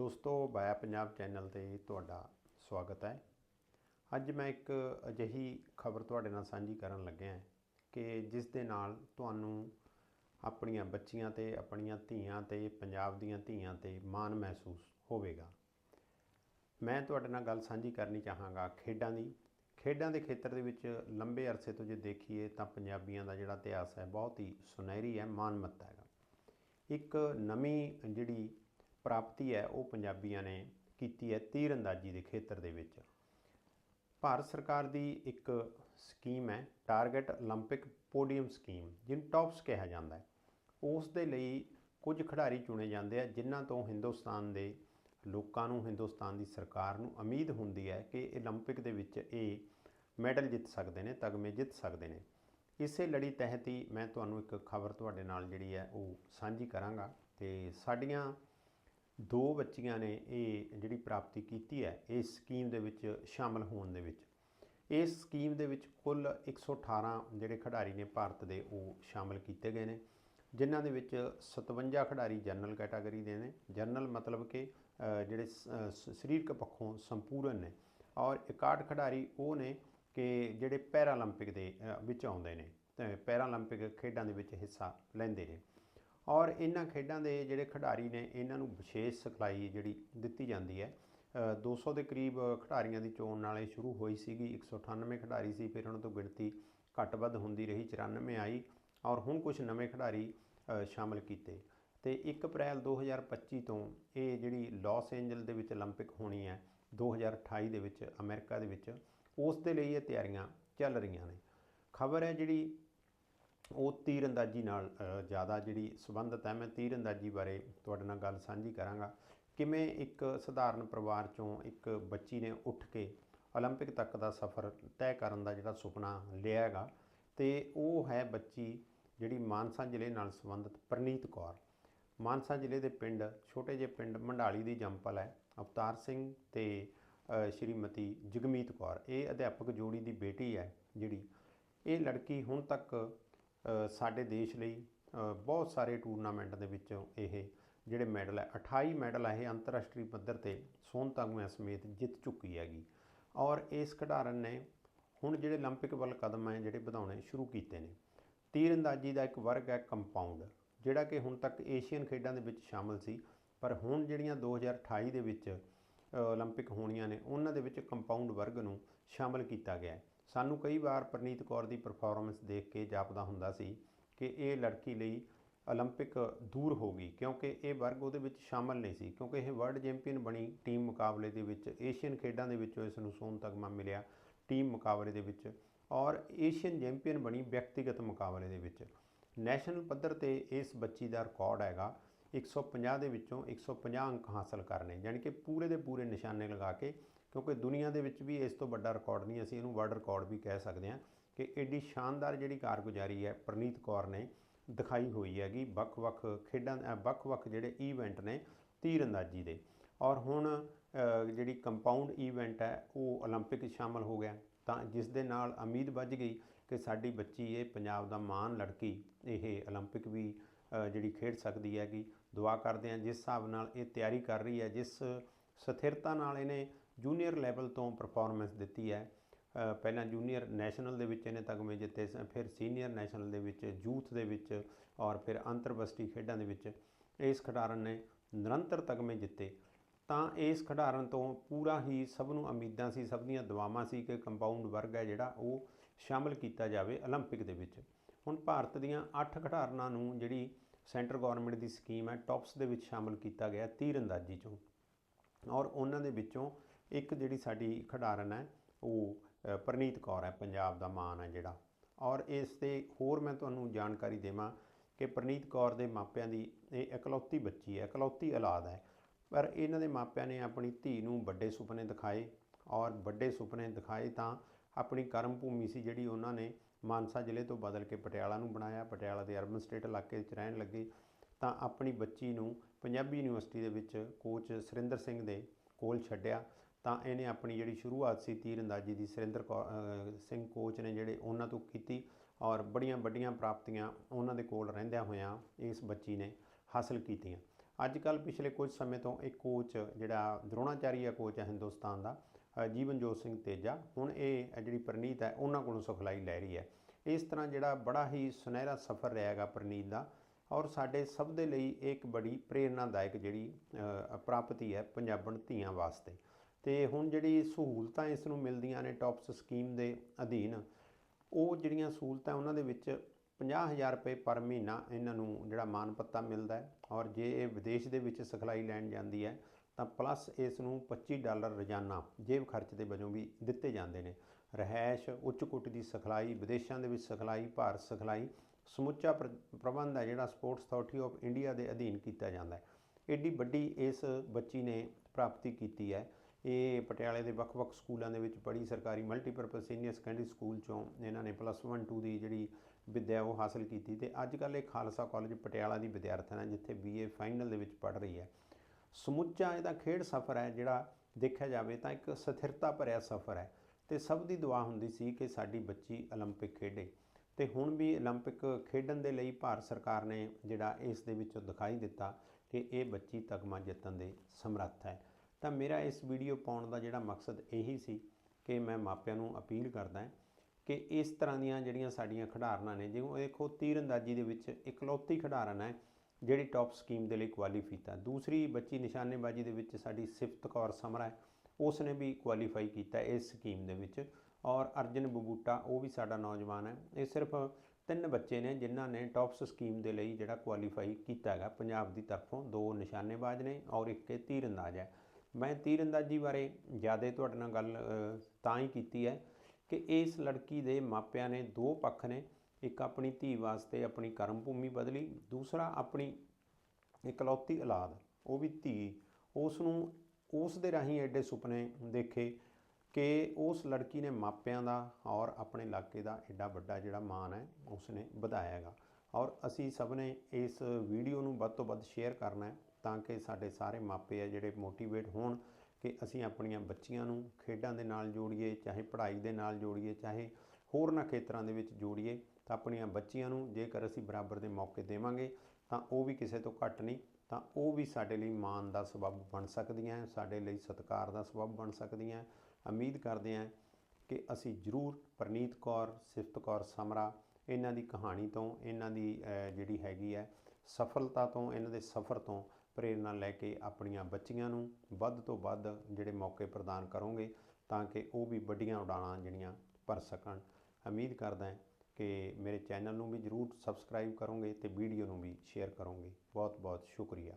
ਦੋਸਤੋ, via Punjab channel ਤੇ ਤੁਹਾਡਾ ਸਵਾਗਤ ਹੈ। ਅੱਜ ਮੈਂ ਇੱਕ ਅਜਿਹੀ ਖਬਰ ਤੁਹਾਡੇ ਨਾਲ ਸਾਂਝੀ ਕਰਨ ਲੱਗਿਆ ਹਾਂ ਕਿ ਜਿਸ ਦੇ ਨਾਲ ਤੁਹਾਨੂੰ ਆਪਣੀਆਂ ਬੱਚੀਆਂ ਤੇ, ਆਪਣੀਆਂ ਧੀਆਂ ਤੇ, ਪੰਜਾਬ ਦੀਆਂ ਧੀਆਂ ਤੇ ਮਾਣ ਮਹਿਸੂਸ ਹੋਵੇਗਾ। ਮੈਂ ਤੁਹਾਡੇ ਨਾਲ ਗੱਲ ਸਾਂਝੀ ਕਰਨੀ ਚਾਹਾਂਗਾ ਖੇਡਾਂ ਦੀ। ਖੇਡਾਂ ਦੇ ਖੇਤਰ ਦੇ ਵਿੱਚ ਲੰਬੇ ਅਰਸੇ ਤੋਂ ਜੇ ਦੇਖੀਏ ਤਾਂ ਪੰਜਾਬੀਆਂ ਦਾ ਜਿਹੜਾ ਇਤਿਹਾਸ ਹੈ ਬਹੁਤ ਹੀ ਸੁਨਹਿਰੀ ਹੈ ਮਾਨਮੱਤਾ ਹੈਗਾ। ਇੱਕ ਨਵੀਂ ਜਿਹੜੀ ਪ੍ਰਾਪਤੀ ਹੈ ਉਹ ਪੰਜਾਬੀਆਂ ਨੇ ਕੀਤੀ ਹੈ ਤੀਰ ਅੰਦਾਜ਼ੀ ਦੇ ਖੇਤਰ ਦੇ ਵਿੱਚ ਭਾਰਤ ਸਰਕਾਰ ਦੀ ਇੱਕ ਸਕੀਮ ਹੈ ਟਾਰਗੇਟ 올림픽 ਪੋਡੀਅਮ ਸਕੀਮ ਜਿਹਨੂੰ ਟੌਪਸ ਕਿਹਾ ਜਾਂਦਾ ਹੈ ਉਸ ਦੇ ਲਈ ਕੁਝ ਖਿਡਾਰੀ ਚੁਣੇ ਜਾਂਦੇ ਆ ਜਿਨ੍ਹਾਂ ਤੋਂ ਹਿੰਦੁਸਤਾਨ ਦੇ ਲੋਕਾਂ ਨੂੰ ਹਿੰਦੁਸਤਾਨ ਦੀ ਸਰਕਾਰ ਨੂੰ ਉਮੀਦ ਹੁੰਦੀ ਹੈ ਕਿ ਇਹ 올림픽 ਦੇ ਵਿੱਚ ਇਹ ਮੈਡਲ ਜਿੱਤ ਸਕਦੇ ਨੇ ਤਗਮੇ ਜਿੱਤ ਸਕਦੇ ਨੇ ਇਸੇ ਲੜੀ ਤਹਿਤ ਹੀ ਮੈਂ ਤੁਹਾਨੂੰ ਇੱਕ ਖਬਰ ਤੁਹਾਡੇ ਨਾਲ ਜਿਹੜੀ ਹੈ ਉਹ ਸਾਂਝੀ ਕਰਾਂਗਾ ਤੇ ਸਾਡੀਆਂ ਦੋ ਬੱਚੀਆਂ ਨੇ ਇਹ ਜਿਹੜੀ ਪ੍ਰਾਪਤੀ ਕੀਤੀ ਹੈ ਇਸ ਸਕੀਮ ਦੇ ਵਿੱਚ ਸ਼ਾਮਲ ਹੋਣ ਦੇ ਵਿੱਚ। ਇਸ ਸਕੀਮ ਦੇ ਵਿੱਚ ਕੁੱਲ 118 ਜਿਹੜੇ ਖਿਡਾਰੀ ਨੇ ਭਾਰਤ ਦੇ, ਉਹ ਸ਼ਾਮਲ ਕੀਤੇ ਗਏ ਨੇ, ਜਿਨ੍ਹਾਂ ਦੇ ਵਿੱਚ 57 ਖਿਡਾਰੀ ਜਨਰਲ ਕੈਟਾਗਰੀ ਦੇ ਨੇ। ਜਨਰਲ ਮਤਲਬ ਕਿ ਜਿਹੜੇ ਸ- ਸ- ਸਰੀਰਕ ਪੱਖੋਂ ਸੰਪੂਰਨ ਨੇ ਔਰ 61 ਖਿਡਾਰੀ ਉਹ ਨੇ ਕਿ ਜਿਹੜੇ ਪੈਰਾਲੰਪਿਕ ਦੇ ਵਿੱਚ ਆਉਂਦੇ ਨੇ ਤੇ ਪੈਰਾਲੰਪਿਕ ਖੇਡਾਂ ਦੇ ਵਿੱਚ ਹਿੱਸਾ ਲੈਂਦੇ ਨੇ। ਔਰ ਇਹਨਾਂ ਖੇਡਾਂ ਦੇ ਜਿਹੜੇ ਖਿਡਾਰੀ ਨੇ ਇਹਨਾਂ ਨੂੰ ਵਿਸ਼ੇਸ਼ ਸਿਖਲਾਈ ਜਿਹੜੀ ਦਿੱਤੀ ਜਾਂਦੀ ਹੈ ਅ, 200 ਦੇ ਕਰੀਬ ਖਿਡਾਰੀਆਂ ਦੀ ਚੋਣ ਨਾਲੇ ਸ਼ੁਰੂ ਹੋਈ ਸੀਗੀ 198 ਖਿਡਾਰੀ ਸੀ ਫਿਰ ਉਹਨਾਂ ਤੋਂ ਗਿਣਤੀ ਘੱਟ ਵੱਧ ਹੁੰਦੀ ਰਹੀ 94 ਆਈ ਔਰ ਹੁਣ ਕੁਝ ਨਵੇਂ ਖਿਡਾਰੀ ਅ, ਸ਼ਾਮਲ ਕੀਤੇ ਤੇ 1 ਅਪ੍ਰੈਲ 2025 ਤੋਂ ਇਹ ਜਿਹੜੀ ਲਾਸ ਐਂਜਲ ਦੇ ਵਿੱਚ 올림픽 ਹੋਣੀ ਹੈ 2028 ਦੇ ਵਿੱਚ ਅਮਰੀਕਾ ਦੇ ਵਿੱਚ ਉਸ ਦੇ ਲਈ ਇਹ ਤਿਆਰੀਆਂ ਚੱਲ ਰਹੀਆਂ ਨੇ ਖਬਰ ਹੈ ਜਿਹੜੀ ਉਹ ਤੀਰ ਅੰਦਾਜ਼ੀ ਨਾਲ ਅ, ਜ਼ਿਆਦਾ ਜਿਹੜੀ ਸੰਬੰਧਿਤ ਹੈ ਮੈਂ ਤੀਰ ਅੰਦਾਜ਼ੀ ਬਾਰੇ ਤੁਹਾਡੇ ਨਾਲ ਗੱਲ ਸਾਂਝੀ ਕਰਾਂਗਾ ਕਿਵੇਂ ਇੱਕ ਸਧਾਰਨ ਪਰਿਵਾਰ ਚੋਂ ਇੱਕ ਬੱਚੀ ਨੇ ਉੱਠ ਕੇ 올림픽 ਤੱਕ ਦਾ ਸਫ਼ਰ ਤੈਅ ਕਰਨ ਦਾ ਜਿਹੜਾ ਸੁਪਨਾ ਲਿਆ ਹੈਗਾ ਤੇ ਉਹ ਹੈ ਬੱਚੀ ਜਿਹੜੀ ਮਾਨਸਾ ਜ਼ਿਲ੍ਹੇ ਨਾਲ ਸੰਬੰਧਿਤ ਪ੍ਰਨੀਤ ਕੌਰ ਮਾਨਸਾ ਜ਼ਿਲ੍ਹੇ ਦੇ ਪਿੰਡ ਛੋਟੇ ਜਿਹੇ ਪਿੰਡ ਮੰਡਾਲੀ ਦੀ ਜੰਪਲ ਹੈ ਅਵਤਾਰ ਸਿੰਘ ਤੇ ਅ, ਸ਼੍ਰੀਮਤੀ ਜਗਮੀਤ ਕੌਰ ਇਹ ਅਧਿਆਪਕ ਜੋੜੀ ਦੀ ਬੇਟੀ ਹੈ ਜਿਹੜੀ ਇਹ ਲੜਕੀ ਹੁਣ ਤੱਕ ਅ, ਸਾਡੇ ਦੇਸ਼ ਲਈ ਅ, ਬਹੁਤ ਸਾਰੇ ਟੂਰਨਾਮੈਂਟ ਦੇ ਵਿੱਚੋਂ ਇਹ ਜਿਹੜੇ ਮੈਡਲ ਹੈ 28 ਮੈਡਲ ਹੈ ਇਹ ਅੰਤਰਰਾਸ਼ਟਰੀ ਪੱਧਰ ਤੇ ਸੋਨ ਤਗਮਿਆਂ ਸਮੇਤ ਜਿੱਤ ਚੁੱਕੀ ਹੈਗੀ ਔਰ ਇਸ ਖਿਡਾਰਨ ਨੇ ਹੁਣ ਜਿਹੜੇ 올림픽 ਵੱਲ ਕਦਮ ਹੈ ਜਿਹੜੇ ਵਧਾਉਣੇ ਸ਼ੁਰੂ ਕੀਤੇ ਨੇ ਤੀਰ ਅੰਦਾਜ਼ੀ ਦਾ ਇੱਕ ਵਰਗ ਹੈ ਕੰਪਾਊਂਡ ਜਿਹੜਾ ਕਿ ਹੁਣ ਤੱਕ ਏਸ਼ੀਅਨ ਖੇਡਾਂ ਦੇ ਵਿੱਚ ਸ਼ਾਮਲ ਸੀ ਪਰ ਹੁਣ ਜਿਹੜੀਆਂ 2028 ਦੇ ਵਿੱਚ ਅ, 올림픽 ਹੋਣੀਆਂ ਨੇ ਉਹਨਾਂ ਦੇ ਵਿੱਚ ਕੰਪਾਊਂਡ ਵਰਗ ਨੂੰ ਸ਼ਾਮਲ ਕੀਤਾ ਗਿਆ ਹੈ ਸਾਨੂੰ ਕਈ ਵਾਰ ਪ੍ਰਨੀਤ ਕੌਰ ਦੀ ਪਰਫਾਰਮੈਂਸ ਦੇਖ ਕੇ ਜਾਪਦਾ ਹੁੰਦਾ ਸੀ ਕਿ ਇਹ ਲੜਕੀ ਲਈ 올림픽 ਦੂਰ ਹੋ ਗਈ ਕਿਉਂਕਿ ਇਹ ਵਰਗ ਉਹਦੇ ਵਿੱਚ ਸ਼ਾਮਲ ਨਹੀਂ ਸੀ ਕਿਉਂਕਿ ਇਹ ਵਰਲਡ ਚੈਂਪੀਅਨ ਬਣੀ ਟੀਮ ਮੁਕਾਬਲੇ ਦੇ ਵਿੱਚ ਏਸ਼ੀਅਨ ਖੇਡਾਂ ਦੇ ਵਿੱਚੋਂ ਇਸ ਨੂੰ ਸੋਨ ਤਗਮਾ ਮਿਲਿਆ ਟੀਮ ਮੁਕਾਬਲੇ ਦੇ ਵਿੱਚ ਔਰ ਏਸ਼ੀਅਨ ਚੈਂਪੀਅਨ ਬਣੀ ਵਿਅਕਤੀਗਤ ਮੁਕਾਬਲੇ ਦੇ ਵਿੱਚ ਨੈਸ਼ਨਲ ਪੱਧਰ ਤੇ ਇਸ ਬੱਚੀ ਦਾ ਰਿਕਾਰਡ ਹੈਗਾ 150 ਦੇ ਵਿੱਚੋਂ 150 ਅੰਕ ਹਾਸਲ ਕਰਨੇ ਯਾਨੀ ਕਿ ਪੂਰੇ ਦੇ ਪੂਰੇ ਨਿਸ਼ਾਨੇ ਲਗਾ ਕੇ ਕਿਉਂਕਿ ਦੁਨੀਆ ਦੇ ਵਿੱਚ ਵੀ ਇਸ ਤੋਂ ਵੱਡਾ ਰਿਕਾਰਡ ਨਹੀਂ ਅਸੀਂ ਇਹਨੂੰ ਵਰਲਡ ਰਿਕਾਰਡ ਵੀ ਕਹਿ ਸਕਦੇ ਹਾਂ ਕਿ ਐਡੀ ਸ਼ਾਨਦਾਰ ਜਿਹੜੀ ਕਾਰਗੁਜ਼ਾਰੀ ਹੈ ਪ੍ਰਨੀਤ ਕੌਰ ਨੇ ਦਿਖਾਈ ਹੋਈ ਹੈਗੀ ਵੱਖ-ਵੱਖ ਖੇਡਾਂ ਅ, ਵੱਖ-ਵੱਖ ਜਿਹੜੇ ਈਵੈਂਟ ਨੇ ਤੀਰ ਅੰਦਾਜ਼ੀ ਦੇ ਔਰ ਹੁਣ ਅ, ਜਿਹੜੀ ਕੰਪਾਊਂਡ ਈਵੈਂਟ ਹੈ ਉਹ 올림픽 'ਚ ਸ਼ਾਮਲ ਹੋ ਗਿਆ ਤਾਂ ਜਿਸ ਦੇ ਨਾਲ ਉਮੀਦ ਵੱਜ ਗਈ ਕਿ ਸਾਡੀ ਬੱਚੀ ਇਹ ਪੰਜਾਬ ਦਾ ਮਾਣ ਲੜਕੀ ਇਹ 올림픽 ਵੀ ਅ, ਜਿਹੜੀ ਖੇਡ ਸਕਦੀ ਹੈਗੀ ਦੁਆ ਕਰਦੇ ਹਾਂ ਜਿਸ ਹਿਸਾਬ ਨਾਲ ਇਹ ਤਿਆਰੀ ਕਰ ਰਹੀ ਹੈ ਜਿਸ ਸਥਿਰਤਾ ਨਾਲ ਇਹਨੇ ਜੂਨੀਅਰ ਲੈਵਲ ਤੋਂ ਪਰਫਾਰਮੈਂਸ ਦਿੱਤੀ ਹੈ ਅ, ਪਹਿਲਾਂ ਜੂਨੀਅਰ ਨੈਸ਼ਨਲ ਦੇ ਵਿੱਚ ਇਹਨੇ ਤਗਮੇ ਜਿੱਤੇ ਸ- ਫਿਰ ਸੀਨੀਅਰ ਨੈਸ਼ਨਲ ਦੇ ਵਿੱਚ ਯੂਥ ਦੇ ਵਿੱਚ ਔਰ ਫਿਰ ਅੰਤਰਵਸਟੀ ਖੇਡਾਂ ਦੇ ਵਿੱਚ ਇਸ ਖਿਡਾਰਨ ਨੇ ਨਿਰੰਤਰ ਤਗਮੇ ਜਿੱਤੇ ਤਾਂ ਇਸ ਖਿਡਾਰਨ ਤੋਂ ਪੂਰਾ ਹੀ ਸਭ ਨੂੰ ਉਮੀਦਾਂ ਸੀ ਸਭ ਦੀਆਂ ਦੁਆਵਾਂ ਸੀ ਕਿ ਕੰਪਾਊਂਡ ਵਰਗ ਹੈ ਜਿਹੜਾ ਉਹ ਸ਼ਾਮਲ ਕੀਤਾ ਜਾਵੇ 올림픽 ਦੇ ਵਿੱਚ ਹੁਣ ਭਾਰਤ ਦੀਆਂ 8 ਖਿਡਾਰਨਾਂ ਨੂੰ ਜਿਹੜੀ ਸੈਂਟਰ ਗਵਰਨਮੈਂਟ ਦੀ ਸਕੀਮ ਹੈ ਟੌਪਸ ਦੇ ਵਿੱਚ ਸ਼ਾਮਲ ਕੀਤਾ ਗਿਆ ਤੀਰ ਅੰਦਾਜ਼ੀ ਚੋਂ ਔਰ ਉਹਨਾਂ ਦੇ ਵਿੱਚੋਂ ਇੱਕ ਜਿਹੜੀ ਸਾਡੀ ਖਿਡਾਰਨ ਹੈ ਉਹ ਅ, ਪ੍ਰਨੀਤ ਕੌਰ ਹੈ ਪੰਜਾਬ ਦਾ ਮਾਨ ਹੈ ਜਿਹੜਾ। ਔਰ ਇਸ ਤੇ ਹੋਰ ਮੈਂ ਤੁਹਾਨੂੰ ਜਾਣਕਾਰੀ ਦੇਵਾਂ ਕਿ ਪ੍ਰਨੀਤ ਕੌਰ ਦੇ ਮਾਪਿਆਂ ਦੀ ਇਹ ਇਕਲੌਤੀ ਬੱਚੀ ਹੈ ਇਕਲੌਤੀ ਔਲਾਦ ਹੈ। ਪਰ ਇਹਨਾਂ ਦੇ ਮਾਪਿਆਂ ਨੇ ਆਪਣੀ ਧੀ ਨੂੰ ਵੱਡੇ ਸੁਪਨੇ ਦਿਖਾਏ ਔਰ ਵੱਡੇ ਸੁਪਨੇ ਦਿਖਾਏ ਤਾਂ ਆਪਣੀ ਕਰਮ ਭੂਮੀ ਸੀ ਜਿਹੜੀ ਉਹਨਾਂ ਨੇ ਮਾਨਸਾ ਜ਼ਿਲ੍ਹੇ ਤੋਂ ਬਦਲ ਕੇ ਪਟਿਆਲਾ ਨੂੰ ਬਣਾਇਆ। ਪਟਿਆਲਾ ਦੇ ਅਰਬਨ ਸਟੇਟ ਇਲਾਕੇ ਵਿੱਚ ਰਹਿਣ ਲੱਗੇ ਤਾਂ ਆਪਣੀ ਬੱਚੀ ਨੂੰ ਪੰਜਾਬੀ ਯੂਨੀਵਰਸਿਟੀ ਦੇ ਵਿੱਚ ਕੋਚ ਸੁਰਿੰਦਰ ਸਿੰਘ ਦੇ ਕੋਲ ਛੱਡਿਆ। ਤਾਂ ਇਹਨੇ ਆਪਣੀ ਜਿਹੜੀ ਸ਼ੁਰੂਆਤ ਸੀ ਤੀਰ ਅੰਦਾਜ਼ੀ ਦੀ ਸੁਰਿੰਦਰ ਕੌ- ਸਿੰਘ ਕੋਚ ਨੇ ਜਿਹੜੇ ਉਹਨਾਂ ਤੋਂ ਕੀਤੀ ਔਰ ਬੜੀਆਂ ਵੱਡੀਆਂ ਪ੍ਰਾਪਤੀਆਂ ਉਹਨਾਂ ਦੇ ਕੋਲ ਰਹਿੰਦਿਆਂ ਹੋਇਆਂ ਇਸ ਬੱਚੀ ਨੇ ਹਾਸਲ ਕੀਤੀਆਂ। ਅੱਜ ਕੱਲ ਪਿਛਲੇ ਕੁਝ ਸਮੇਂ ਤੋਂ ਇੱਕ ਕੋਚ ਜਿਹੜਾ ਦਰੋਣਾਚਾਰੀਆ ਕੋਚ ਹੈ ਹਿੰਦੁਸਤਾਨ ਦਾ ਅ, ਜੀਵਨਜੋਤ ਸਿੰਘ ਤੇਜਾ ਹੁਣ ਇਹ ਜਿਹੜੀ ਪ੍ਰਨੀਤ ਹੈ ਉਹਨਾਂ ਕੋਲੋਂ ਸਿਖਲਾਈ ਲੈ ਰਹੀ ਹੈ। ਇਸ ਤਰ੍ਹਾਂ ਜਿਹੜਾ ਬੜਾ ਹੀ ਸੁਨਹਿਰਾ ਸਫ਼ਰ ਰਹੇਗਾ ਪ੍ਰਨੀਤ ਦਾ ਔਰ ਸਾਡੇ ਸਭ ਦੇ ਲਈ ਇਹ ਇੱਕ ਬੜੀ ਪ੍ਰੇਰਨਾਦਾਇਕ ਜਿਹੜੀ ਪ੍ਰਾਪਤੀ ਹੈ ਪੰਜਾਬਣ ਧੀਆਂ ਵਾਸਤੇ। ਤੇ ਹੁਣ ਜਿਹੜੀ ਸਹੂਲਤਾਂ ਇਸ ਨੂੰ ਮਿਲਦੀਆਂ ਨੇ ਟੌਪਸ ਸਕੀਮ ਦੇ ਅਧੀਨ, ਉਹ ਜਿਹੜੀਆਂ ਸਹੂਲਤਾਂ ਉਹਨਾਂ ਦੇ ਵਿੱਚ 50000 ਰੁਪਏ ਪਰ ਮਹੀਨਾ ਇਹਨਾਂ ਨੂੰ ਜਿਹੜਾ ਮਾਨ ਪੱਤਾ ਮਿਲਦਾ ਹੈ ਔਰ ਜੇ ਇਹ ਵਿਦੇਸ਼ ਦੇ ਵਿੱਚ ਸਿਖਲਾਈ ਲੈਣ ਜਾਂਦੀ ਹੈ, ਤਾਂ ਪਲੱਸ ਇਸ ਨੂੰ 25 ਡਾਲਰ ਰੋਜ਼ਾਨਾ ਜੇਬ ਖਰਚ ਦੇ ਵਜੋਂ ਵੀ ਦਿੱਤੇ ਜਾਂਦੇ ਨੇ। ਰਹਿائش, ਉੱਚ ਕੋਟ ਦੀ ਸਿਖਲਾਈ, ਵਿਦੇਸ਼ਾਂ ਦੇ ਵਿੱਚ ਸਿਖਲਾਈ, ਭਾਰਤ ਸਿਖਲਾਈ, ਸਮੁੱਚਾ ਪ੍ਰਬੰਧ ਹੈ ਜਿਹੜਾ ਸਪੋਰਟਸ ਅਥਾਰਟੀ ਆਫ ਇੰਡੀਆ ਦੇ ਅਧੀਨ ਕੀਤਾ ਜਾਂਦਾ ਹੈ। ਏਡੀ ਵੱਡੀ ਇਸ ਬੱਚੀ ਨੇ ਪ੍ਰਾਪਤੀ ਕੀਤੀ ਹੈ। ਇਹ ਪਟਿਆਲੇ ਦੇ ਵੱਖ-ਵੱਖ ਸਕੂਲਾਂ ਦੇ ਵਿੱਚ ਪੜ੍ਹੀ ਸਰਕਾਰੀ ਮਲਟੀਪਰਪਸ ਸੀਨੀਅਰ ਸੈਕੰਡਰੀ ਸਕੂਲ ਚੋਂ ਇਹਨਾਂ ਨੇ ਪਲੱਸ 1 2 ਦੀ ਜਿਹੜੀ ਵਿੱਦਿਆ ਉਹ ਹਾਸਲ ਕੀਤੀ ਤੇ ਅੱਜ ਕੱਲ੍ਹ ਇਹ ਖਾਲਸਾ ਕਾਲਜ ਪਟਿਆਲਾ ਦੀ ਵਿਦਿਆਰਥਣ ਹੈ ਜਿੱਥੇ ਬੀਏ ਫਾਈਨਲ ਦੇ ਵਿੱਚ ਪੜ੍ਹ ਰਹੀ ਹੈ ਸਮੁੱਚਾ ਇਹਦਾ ਖੇਡ ਸਫ਼ਰ ਹੈ ਜਿਹੜਾ ਦੇਖਿਆ ਜਾਵੇ ਤਾਂ ਇੱਕ ਸਥਿਰਤਾ ਭਰਿਆ ਸਫ਼ਰ ਹੈ ਤੇ ਸਭ ਦੀ ਦੁਆ ਹੁੰਦੀ ਸੀ ਕਿ ਸਾਡੀ ਬੱਚੀ 올림픽 ਖੇਡੇ ਤੇ ਹੁਣ ਵੀ 올림픽 ਖੇਡਣ ਦੇ ਲਈ ਭਾਰਤ ਸਰਕਾਰ ਨੇ ਜਿਹੜਾ ਇਸ ਦੇ ਵਿੱਚੋਂ ਦਿਖਾਈ ਦਿੱਤਾ ਕਿ ਇਹ ਬੱਚੀ ਤਗਮਾ ਜਿੱਤਣ ਦੇ ਸਮਰੱਥ ਹੈ ਤਾਂ ਮੇਰਾ ਇਸ ਵੀਡੀਓ ਪਾਉਣ ਦਾ ਜਿਹੜਾ ਮਕਸਦ ਇਹੀ ਸੀ ਕਿ ਮੈਂ ਮਾਪਿਆਂ ਨੂੰ ਅਪੀਲ ਕਰਦਾ ਕਿ ਇਸ ਤਰ੍ਹਾਂ ਦੀਆਂ ਜਿਹੜੀਆਂ ਸਾਡੀਆਂ ਖਿਡਾਰਨਾਂ ਨੇ, ਜਿਵੇਂ ਦੇਖੋ ਤੀਰਅੰਦਾਜ਼ੀ ਦੇ ਵਿੱਚ ਇਕਲੌਤੀ ਖਿਡਾਰਨ ਹੈ, ਜਿਹੜੀ ਟੌਪ ਸਕੀਮ ਦੇ ਲਈ ਕੁਆਲੀਫਾਈ ਕੀਤਾ ਦੂਸਰੀ ਬੱਚੀ ਨਿਸ਼ਾਨੇਬਾਜ਼ੀ ਦੇ ਵਿੱਚ ਸਾਡੀ ਸਿਫਤ ਕੌਰ ਸਮਰਾ ਹੈ ਉਸ ਨੇ ਵੀ ਕੁਆਲੀਫਾਈ ਕੀਤਾ ਇਸ ਸਕੀਮ ਦੇ ਵਿੱਚ ਔਰ ਅਰਜਨ ਬਬੂਟਾ ਉਹ ਵੀ ਸਾਡਾ ਨੌਜਵਾਨ ਹੈ। ਇਹ ਸਿਰਫ ਤਿੰਨ ਬੱਚੇ ਨੇ ਜਿਨ੍ਹਾਂ ਨੇ ਟੌਪਸ ਸਕੀਮ ਦੇ ਲਈ ਜਿਹੜਾ ਕੁਆਲੀਫਾਈ ਕੀਤਾ ਹੈਗਾ, ਪੰਜਾਬ ਦੀ ਤਰਫੋਂ ਦੋ ਨਿਸ਼ਾਨੇਬਾਜ਼ ਨੇ ਔਰ ਇੱਕ ਇਹ ਤੀਰਅੰਦਾਜ਼ ਹੈ। ਮੈਂ ਤੀਰਅੰਦਾਜ਼ੀ ਬਾਰੇ ਜ਼ਿਆਦਾ ਤੁਹਾਡੇ ਨਾਲ ਗੱਲ ਤਾਂ ਹੀ ਕੀਤੀ ਹੈ ਕਿ ਇਸ ਲੜਕੀ ਦੇ ਮਾਪਿਆਂ ਨੇ ਦੋ ਪੱਖ ਨੇ, ਇੱਕ ਆਪਣੀ ਧੀ ਵਾਸਤੇ ਆਪਣੀ ਕਰਮ ਭੂਮੀ ਬਦਲੀ, ਦੂਸਰਾ ਆਪਣੀ ਇਕਲੌਤੀ ਔਲਾਦ, ਉਹ ਵੀ ਧੀ। ਉਸ ਨੂੰ ਉਸ ਦੇ ਰਾਹੀਂ ਐਡੇ ਸੁਪਨੇ ਦੇਖੇ ਕਿ ਉਸ ਲੜਕੀ ਨੇ ਮਾਪਿਆਂ ਦਾ ਔਰ ਆਪਣੇ ਇਲਾਕੇ ਦਾ ਐਡਾ ਵੱਡਾ ਜਿਹੜਾ ਮਾਣ ਹੈ ਉਸ ਨੇ ਵਧਾਇਆ ਹੈਗਾ। ਔਰ ਅਸੀਂ ਸਭ ਨੇ ਇਸ ਵੀਡੀਓ ਨੂੰ ਵੱਧ ਤੋਂ ਵੱਧ ਸ਼ੇਅਰ ਕਰਨਾ ਹੈ। ਤਾਂ ਕਿ ਸਾਡੇ ਸਾਰੇ ਮਾਪੇ ਆ ਜਿਹੜੇ ਮੋਟੀਵੇਟ ਹੋਣ ਕਿ ਅਸੀਂ ਆਪਣੀਆਂ ਬੱਚੀਆਂ ਨੂੰ ਖੇਡਾਂ ਦੇ ਨਾਲ ਜੋੜੀਏ, ਚਾਹੇ ਪੜ੍ਹਾਈ ਦੇ ਨਾਲ ਜੋੜੀਏ, ਚਾਹੇ ਹੋਰਨਾਂ ਖੇਤਰਾਂ ਦੇ ਵਿੱਚ ਜੋੜੀਏ, ਤਾਂ ਆਪਣੀਆਂ ਬੱਚੀਆਂ ਨੂੰ ਜੇਕਰ ਅਸੀਂ ਬਰਾਬਰ ਦੇ ਮੌਕੇ ਦੇਵਾਂਗੇ, ਤਾਂ ਉਹ ਵੀ ਕਿਸੇ ਤੋਂ ਘੱਟ ਨਹੀਂ, ਤਾਂ ਉਹ ਵੀ ਸਾਡੇ ਲਈ ਮਾਣ ਦਾ ਸਬਬ ਬਣ ਸਕਦੀਆਂ ਸਾਡੇ ਲਈ ਸਤਿਕਾਰ ਦਾ ਸਬਬ ਬਣ ਸਕਦੀਆਂ ਉਮੀਦ ਕਰਦੇ ਹਾਂ ਕਿ ਅਸੀਂ ਜ਼ਰੂਰ ਪ੍ਰਨੀਤ ਕੌਰ, ਸਿਫਤ ਕੌਰ ਸਮਰਾ, ਇਹਨਾਂ ਦੀ ਕਹਾਣੀ ਤੋਂ, ਇਹਨਾਂ ਦੀ ਜਿਹੜੀ ਹੈਗੀ ਹੈ ਸਫਲਤਾ ਤੋਂ, ਇਹਨਾਂ ਦੇ ਸਫ਼ਰ ਤੋਂ ਪ੍ਰੇਰਣਾ ਲੈ ਕੇ ਆਪਣੀਆਂ ਬੱਚੀਆਂ ਨੂੰ ਵੱਧ ਤੋਂ ਵੱਧ ਜਿਹੜੇ ਮੌਕੇ ਪ੍ਰਦਾਨ ਕਰੋਗੇ ਤਾਂ ਕਿ ਉਹ ਵੀ ਵੱਡੀਆਂ ਉਡਾਣਾਂ ਜਿਹੜੀਆਂ ਭਰ ਸਕਣ। ਉਮੀਦ ਕਰਦਾ ਕਿ ਮੇਰੇ ਚੈਨਲ ਨੂੰ ਵੀ ਜਰੂਰ ਸਬਸਕ੍ਰਾਈਬ ਕਰੋਗੇ ਤੇ ਵੀਡੀਓ ਨੂੰ ਵੀ ਸ਼ੇਅਰ ਕਰੋਗੇ। ਬਹੁਤ ਬਹੁਤ ਸ਼ੁਕਰੀਆ।